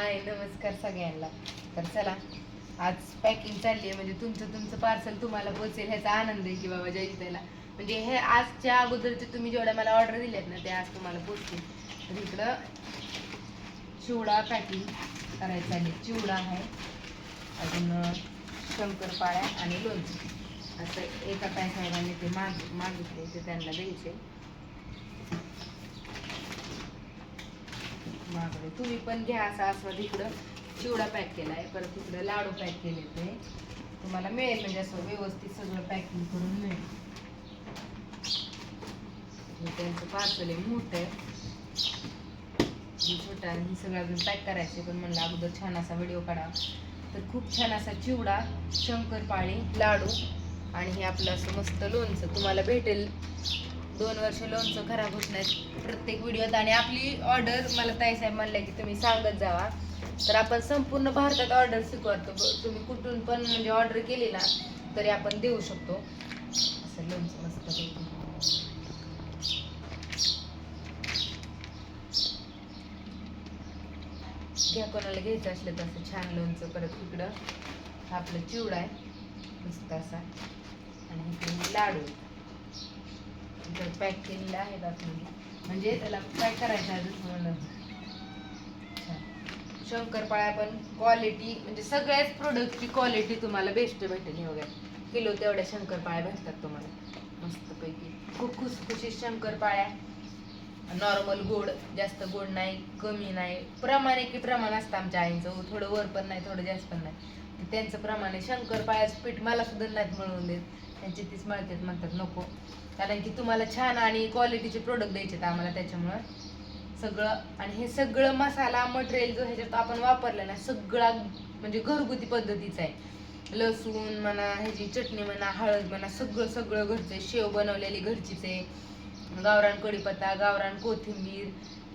हाय नमस्कार सगळ्यांना. तर चला आज पॅकिंग चालली आहे. म्हणजे तुमचं तुमचं पार्सल तुम्हाला पोहोचेल ह्याचा आनंद आहे की बाबा जयिताला. म्हणजे हे आजच्या अगोदरचे तुम्ही जेवढ्या मला ऑर्डर दिल्यात ना ते आज तुम्हाला पोचतील तर इकडं चिवडा पॅकिंग करायचं आहे. चिवडा आहे अजून शंकरपाळ्या आणि लोणचं. असं एका साहेबांनी ते माग मागितले ते त्यांना द्यायचे. महागडे तुम्ही पण घ्या असा असं तिकडं. चिवडा पॅक केला आहे परत इकडं लाडू पॅक केले ते. तुम्हाला मिळेल म्हणजे असं व्यवस्थित सगळं पॅकिंग करून मिळेल. हे त्यांचं पार्सल आहे मोठं आहे. छोटा हे सगळं अजून पॅक करायचे पण म्हणलं अगोदर छान असा व्हिडिओ काढा. तर खूप छान असा चिवडा शंकरपाळी लाडू आणि हे आपलं असं मस्त लोणचं तुम्हाला भेटेल. दोन वर्ष लोणचं खराब होत नाही प्रत्येक व्हिडिओत. आणि आपली ऑर्डर मला ताईसाहेब म्हणल्या की तुम्ही सांगत जावा. तर आपण संपूर्ण भारतात ऑर्डर स्वीकारतो. तुम्ही कुठून पण म्हणजे ऑर्डर केली ना तरी आपण देऊ शकतो. असं लोणचं मस्त पैकी. घ्या कोणाला घ्यायचं असलं तर असं छान लोणचं परत इकडं. आपलं चिवडा आहे. मस्त असा. आणि इकडे लाडू. इथं पॅक केलेले आहेत आतमध्ये म्हणजे त्याला पॅक करायचं आहे जसं म्हणलं. शंकरपाळ्या पण क्वालिटी म्हणजे सगळ्याच प्रोडक्टची क्वालिटी तुम्हाला बेस्ट भेटेल हे वगैरे किलो तेवढ्या शंकरपाळ्या भेटतात तुम्हाला. मस्तपैकी. खूप खुसखुशीत शंकरपाळ्या. नॉर्मल गोड जास्त गोड नाही कमी नाही. प्रमाण की प्रमाण असतं आमच्या आईचं. थोडं वर पण नाही थोडं जास्त पण नाही. त्यांचं प्रमाण आहे शंकरपाळ्याचं पीठ मला सुद्धा नाहीत मिळवून देत. त्यांची तीच मळतात म्हणतात नको. कारण की तुम्हाला छान आणि क्वालिटीचे प्रोडक्ट द्यायचे आहेत आम्हाला त्याच्यामुळं. सगळं आणि हे सगळं मसाला मटेरियल जो ह्याच्यात आपण वापरला ना सगळा म्हणजे घरगुती पद्धतीचा आहे. लसूण म्हणा ह्याची चटणी म्हणा हळद म्हणा सगळं सगळं घरचं आहे. शेव बनवलेली घरचीच आहे. गावरान कढीपत्ता गावरान कोथिंबीर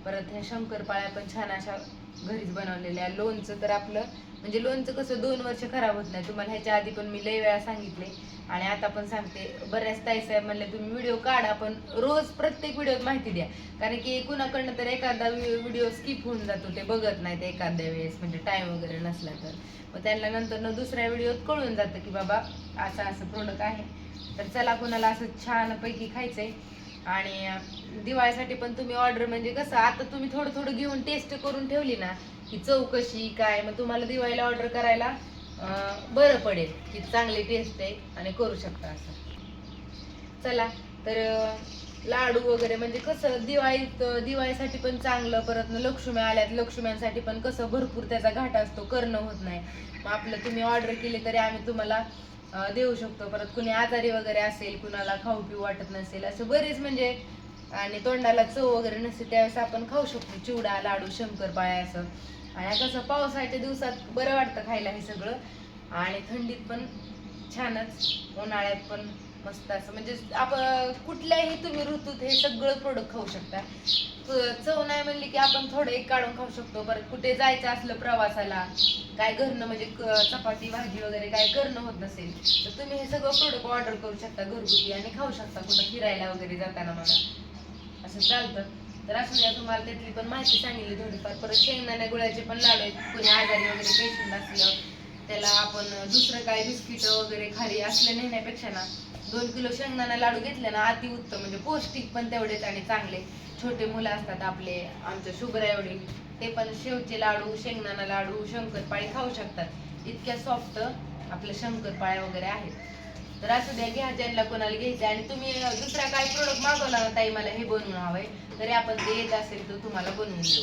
परत ह्या शंकरपाळ्या पण छान अशा घरीच बनवलेल्या. लोणचं तर आपलं म्हणजे लोणचं कसं दोन वर्ष खराब होत नाही. तुम्हाला ह्याच्या आधी पण मी लय वेळा सांगितले. आणि आता पण सांगते बऱ्याच ताईसाहेब म्हणले तुम्ही व्हिडिओ काढा पण रोज प्रत्येक व्हिडिओत माहिती द्या. कारण की कुणाकडनं तर एखादा व्हिडिओ स्किप होऊन जातो ते बघत नाहीत एखाद्या वेळेस म्हणजे टाइम वगैरे नसला तर. मग त्यांना नंतर न दुसऱ्या व्हिडिओत कळून जातं की बाबा असं असं प्रोडक्ट आहे. तर चला कुणाला असं छानपैकी खायचंय आणि दिवाळीसाठी पण तुम्ही ऑर्डर म्हणजे कसं आता तुम्ही थोडं थोडं घेऊन टेस्ट करून ठेवली ना की चौकशी काय मग तुम्हाला दिवाळीला ऑर्डर करायला बरं पडेल की चांगली टेस्ट आहे आणि करू शकता असं. चला तर लाडू वगैरे म्हणजे कसं दिवाळीत दिवाळीसाठी पण चांगलं परत लक्ष्मी आल्यात लक्ष्म्यांसाठी पण कसं भरपूर त्याचा घाटा असतो करणं होत नाही. मग आपलं तुम्ही ऑर्डर केले तरी आम्ही तुम्हाला देऊ शकतो. परत कुणी आजारी वगैरे असेल कुणाला खाऊ पिऊ वाटत नसेल असं बरेच म्हणजे आणि तोंडाला चव वगैरे नसते त्यावेळेस आपण खाऊ शकतो. चिवडा लाडू शंकरपाळ्या असं. आणि कसं पावसाळ्याच्या दिवसात बरं वाटतं खायला हे सगळं. आणि थंडीत पण छानच उन्हाळ्यात पण मस्त असं म्हणजे आपण कुठल्याही तुम्ही ऋतूत हे सगळं प्रोडक्ट खाऊ शकता. चव नाही म्हणली की आपण थोडं एक काढून खाऊ शकतो. बरं कुठे जायचं असलं प्रवासाला काय घरनं म्हणजे चपाती भाजी वगैरे काय करणं होत नसेल तर तुम्ही हे सगळं प्रोडक्ट ऑर्डर करू शकता घरगुती आणि खाऊ शकता कुठं फिरायला वगैरे जाताना मला असं चालतं. तर असं द्या तुम्हाला त्यातली पण माहिती सांगितली थोडीफार. परत शेंगदाण्या गुळाचे पण लाडू आहेत. कोणी आजारी वगैरे पेशंट असलं त्याला आपण दुसरं काय बिस्किट वगैरे खाली असलं नेण्यापेक्षा ना दोन किलो शेंगदाणा लाडू घेतले ना अति उत्तम. म्हणजे पौष्टिक पण तेवढेच आणि चांगले. छोटे मुलं असतात आपले आमच्या शुगर एवढी. ते पण शेवचे लाडू शेंगदाणा लाडू शंकरपाळी खाऊ शकतात. इतक्या सॉफ्ट आपल्या शंकरपाळ्या वगैरे आहेत. तर असं द्या घ्या ज्यांना कोणाला घ्यायचं आणि तुम्ही दुसरा काय प्रोडक्ट मागवला ना ताई मला हे बनवून हवंय. तरी आपण ते येत असेल तर तुम्हाला बनवून देऊ.